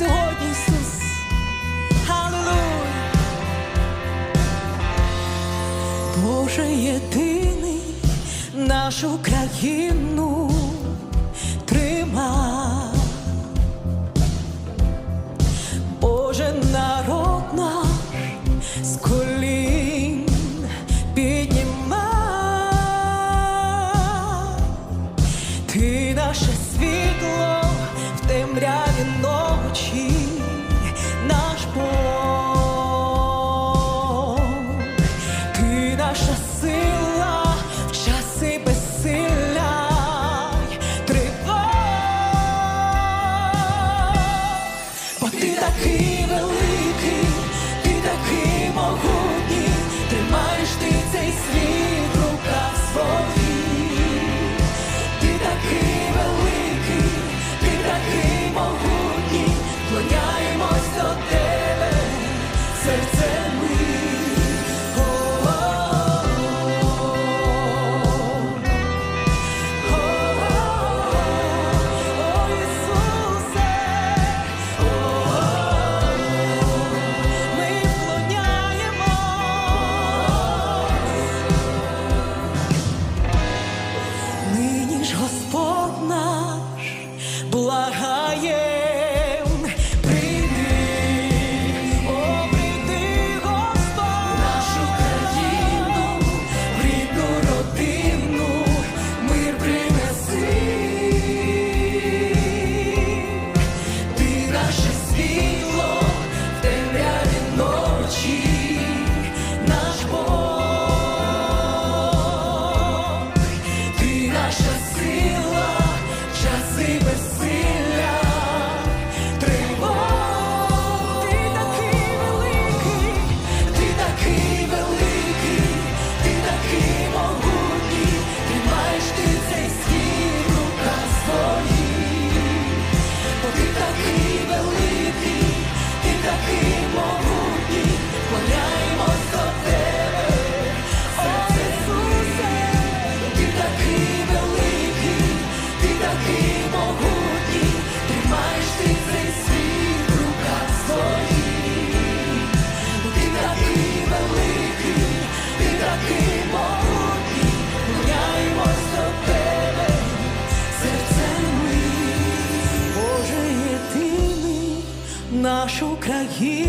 сьогодні, Ісус. Аллилуйя. Боже єдиний нашу країну трима, Боже народ наш з колін піднімай. Ти наше світ. такий великий, ти такий ти цей світ в руках своїх, ти такий великий, ти клоняємось до тебе, серце. fire. aí